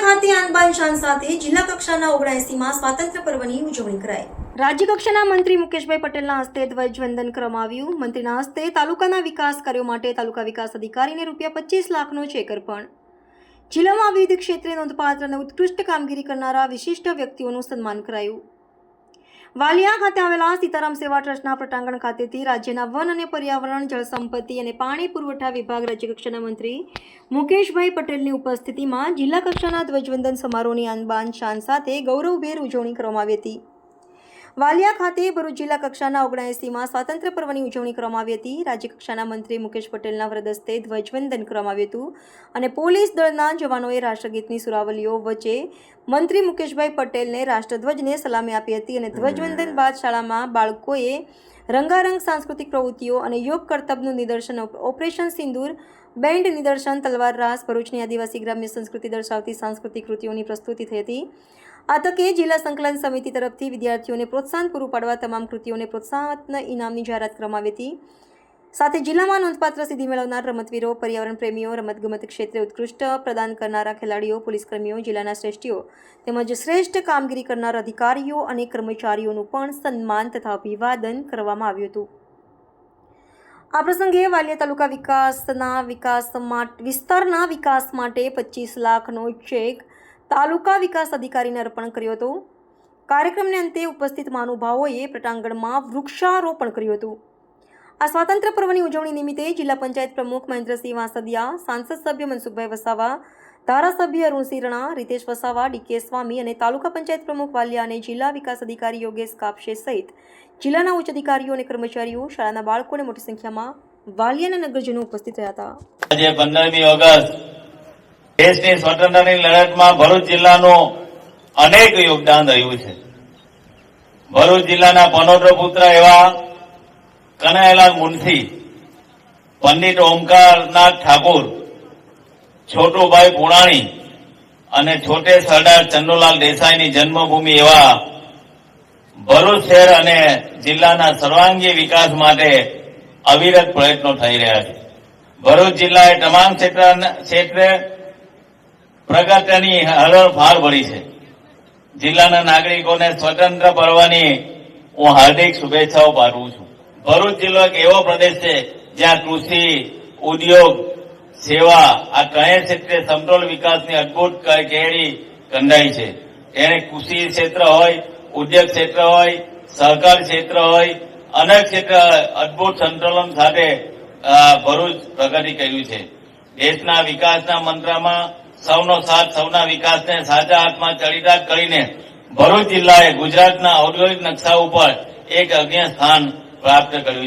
ખાતે આનબાન શાન સાથે જિલ્લા કક્ષાના ઓગણએસીમાં સ્વાતંત્ર્ય પર્વની ઉજવણી કરાઈ. રાજ્ય કક્ષાના મંત્રી મુકેશભાઈ પટેલના હસ્તે ધ્વજવંદન કરવામાં આવ્યું મંત્રીના હસ્તે તાલુકાના વિકાસ કાર્યો માટે તાલુકા વિકાસ અધિકારીને રૂપિયા પચીસ લાખનો ચેક અર્પણ. જિલ્લામાં વિવિધ ક્ષેત્રે નોંધપાત્ર અને ઉત્કૃષ્ટ કામગીરી કરનારા વિશિષ્ટ વ્યક્તિઓનું સન્માન કરાયું. વાલિયા ખાતે આવેલા સીતારામ સેવા ટ્રસ્ટના પ્રટાંગણ ખાતેથી રાજ્યના વન અને પર્યાવરણ જળસંપત્તિ અને પાણી પુરવઠા વિભાગ રાજ્યકક્ષાના મંત્રી મુકેશભાઈ પટેલની ઉપસ્થિતિમાં જિલ્લા કક્ષાના ધ્વજવંદન સમારોહની આનબાન શાન સાથે ગૌરવભેર ઉજવણી કરવામાં આવી હતી. વાલિયા ખાતે ભરૂચ જિલ્લા કક્ષાના ઓગણએસીમાં સ્વાતંત્ર્ય પર્વની ઉજવણી કરવામાં આવી હતી. રાજ્ય કક્ષાના મંત્રી મુકેશ પટેલના વ્રદસ્તે ધ્વજવંદન કરવામાં આવ્યું હતું અને પોલીસ દળના જવાનોએ રાષ્ટ્રગીતની સુરાવલીઓ વચ્ચે મંત્રી મુકેશભાઈ પટેલને રાષ્ટ્રધ્વજને સલામી આપી હતી અને ધ્વજવંદન બાદ શાળામાં બાળકોએ રંગારંગ સાંસ્કૃતિક પ્રવૃત્તિઓ અને યોગ કરતબનું નિદર્શન ઓપરેશન સિંદૂર, બેન્ડ નિદર્શન, તલવાર રાસ ભરૂચની આદિવાસી ગ્રામ્ય સંસ્કૃતિ દર્શાવતી સાંસ્કૃતિક કૃતિઓની પ્રસ્તુતિ થઈ હતી. આ તકે જિલ્લા સંકલન સમિતિ તરફથી વિદ્યાર્થીઓને પ્રોત્સાહન પૂરું પાડવા તમામ કૃતિઓને પ્રોત્સાહન ઇનામની જાહેરાત કરવામાં આવી હતી. સાથે જિલ્લામાં નોંધપાત્ર સિદ્ધિ મેળવનાર રમતવીરો, પર્યાવરણ પ્રેમીઓ, રમતગમત ક્ષેત્રે ઉત્કૃષ્ટ પ્રદાન કરનારા ખેલાડીઓ પોલીસકર્મીઓ જિલ્લાના શ્રેષ્ઠીઓ તેમજ શ્રેષ્ઠ કામગીરી કરનાર અધિકારીઓ અને કર્મચારીઓનું પણ સન્માન તથા અભિવાદન કરવામાં આવ્યું હતું. આ પ્રસંગે વાલિયા તાલુકા વિકાસના વિકાસ માટે વિસ્તારના વિકાસ માટે પચીસ લાખનો ચેક તાલુકા વિકાસ અધિકારીને અર્પણ કર્યો હતો. કાર્યક્રમને અંતે ઉપસ્થિત મહાનુભાવોએ પટાંગણમાં વૃક્ષારોપણ કર્યું હતું. આ સ્વાતંત્ર્ય પર્વની ઉજવણી નિમિત્તે જિલ્લા પંચાયત પ્રમુખ મહેન્દ્રસિંહ વાંસદિયા, સાંસદ સભ્ય મનસુખભાઈ વસાવા, ધારાસભ્ય અરુણસિંહ રણા, રીતેશ વસાવા ડીકે સ્વામી અને તાલુકા પંચાયત પ્રમુખ વાલિયા અને જિલ્લા વિકાસ અધિકારી યોગેશ કાપશે સહિત જિલ્લાના ઉચ્ચ અધિકારીઓ અને કર્મચારીઓ, શાળાના બાળકોને મોટી સંખ્યામાં વાલિયાના નગરજનો ઉપસ્થિત રહ્યા હતા. આજે પંદરમી ઓગસ્ટ દેશની સ્વતંત્રતાની લડતમાં ભરૂચ જિલ્લાનું અનેક યોગદાન રહ્યું છે. ભરૂચ જિલ્લાના પનોત્ર પુત્ર એવા કનૈયાલાલ મુનસી પંડિત ઓમકારનાથ ઠાકુર, છોટુભાઈ પુણાણી અને છોટે સરદાર ચંદુલાલ દેસાઈની જન્મભૂમિ એવા ભરૂચ શહેર અને જિલ્લાના સર્વાંગી વિકાસ માટે અવિરત પ્રયત્નો થઈ રહ્યા છે. ભરૂચ જિલ્લાએ તમામ ક્ષેત્ર ક્ષેત્રે પ્રગતિની હરણફાળ ભરી છે. જિલ્લાના નાગરિકોને સ્વતંત્ર પર્વની હું હાર્દિક શુભેચ્છાઓ પાઠવું છું. ભરૂચ જિલ્લો એક એવો પ્રદેશ છે જ્યાં કૃષિ, ઉદ્યોગ, સેવા આ ત્રણેય ક્ષેત્રે સમતોલ વિકાસની અદભુત ક- કેળી કંડાઈ છે. એને કૃષિ ક્ષેત્ર હોય, ઉદ્યોગ ક્ષેત્ર હોય, સહકાર ક્ષેત્ર હોય, અનેક ક્ષેત્ર અદભુત સંતુલન સાથે ભરૂચ પ્રગતિ કર્યું છે. દેશના વિકાસના મંત્રમાં સૌનો સાથ, સૌના વિકાસને સાચા હાથમાં ચરિતાર્થ કરીને ભરૂચ જિલ્લાએ ગુજરાતના ઔદ્યોગિક નકશા ઉપર એક અગ્ય સ્થાન પ્રાપ્ત કર્યું છે.